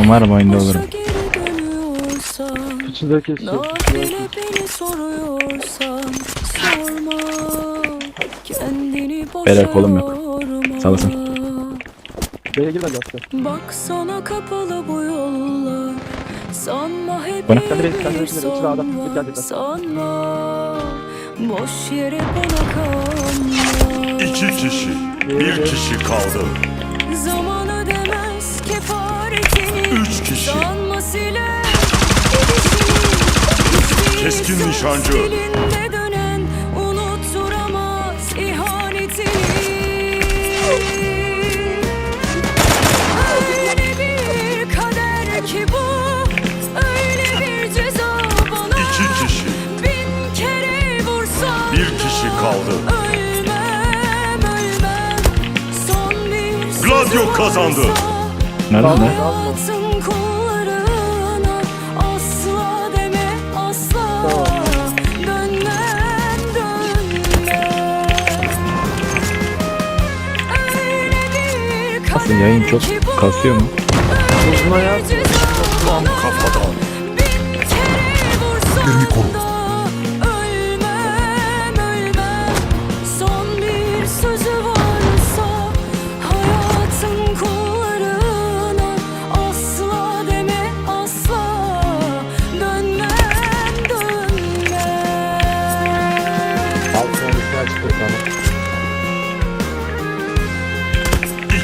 Umarım oyunda olurum. İçinde kesiyor. Nafile beni soruyorsan sorma Kendini boşa Beyler, kolum yok. yorma. Sağ olasın. B'ye girmedi aslında. Bak sana kapalı bu yollar Sanma hep Bana- Sen direkt- sen bir direkt son var. Sanma Boş yere bana kanma İki kişi, bir kişi kaldı. Zaman ödemez kefaretini Keskin nişancı. dilinde dönen bu İki kişi, Bin kere vursam bir kişi kaldı. Ölmem ölmem Son bir sözü Gladio kazandı. Nerede Aslında yayın çok kasıyor mu? Uzun ayağı.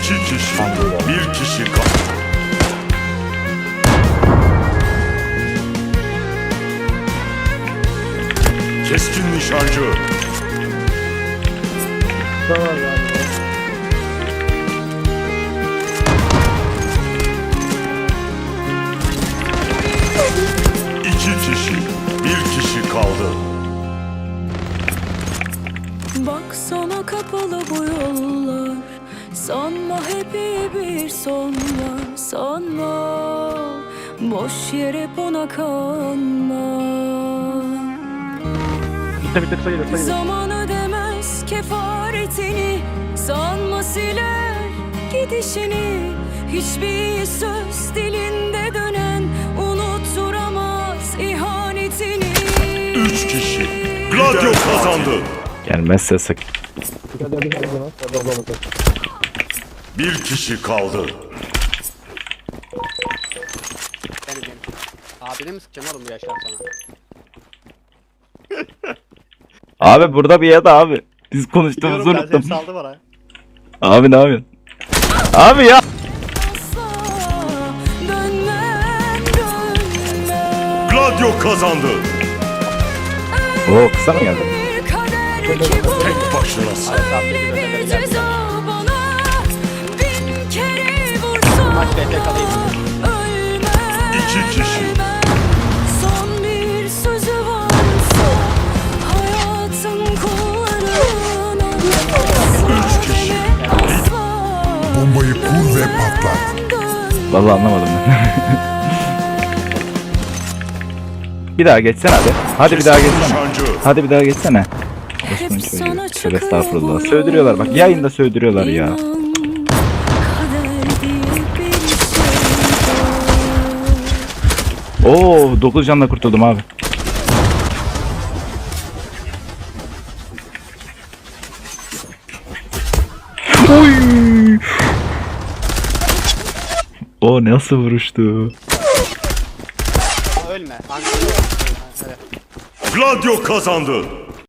İki kişi, bir kişi kaldı. Keskin nişancı, Tamam iki kişi, bir kişi kaldı. Bak sana kapalı bu yollar hep iyi bir son var Sanma Boş yere buna kanma Bitti bitti kısa gelir kısa gelir. Zaman ödemez kefaretini Sanma siler gidişini Hiçbir söz dilinde dönen Unutturamaz ihanetini Üç kişi, Gladio kazandı. Gelmezse sak. Hadi hadi hadi hadi. Hadi hadi hadi. Bir kişi kaldı. Benim. Abine mi sıkacaksın oğlum bu yaştan sonra? Abi burada bir yerde abi. Biz konuştuğumuzu Biliyorum ben seni unuttum. saldı bana. Abi ne yapıyorsun? Abi ya. Asla dönmem dönmem Gladio kazandı. Oo kısa mı geldi? Bir kader ki bu Tek başınasın. Öyle bir ceza Ölmem İki kişi. Son bir sözü varsa Hayatın kullarına Üç kişi. Bombayı kur ve patlat. Vallahi anlamadım ben. bir daha geçsene hadi. Hadi bir daha geçsene. Hadi bir daha geçsene. Osman çocuğu. Tövbe estağfurullah. Sövdürüyorlar bak. Yayında sövdürüyorlar ya. Oo 9 canla kurtuldum abi. Oy! O nasıl vuruştu? Ölme. Ankara. Gladio kazandı.